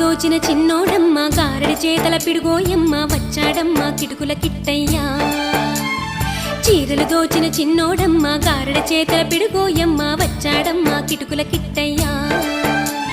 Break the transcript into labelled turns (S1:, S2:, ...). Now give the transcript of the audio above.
S1: దోచిన చిన్నోడమ్మ గారడి చేతల పిడుగోయమ్మ వచ్చాడమ్మ కిటుకుల కిట్టయ్యా. చీరలు దోచిన చిన్నోడమ్మ గారడి చేతల పిడుగోయమ్మ వచ్చాడమ్మ కిటుకుల కిట్టయ్యా.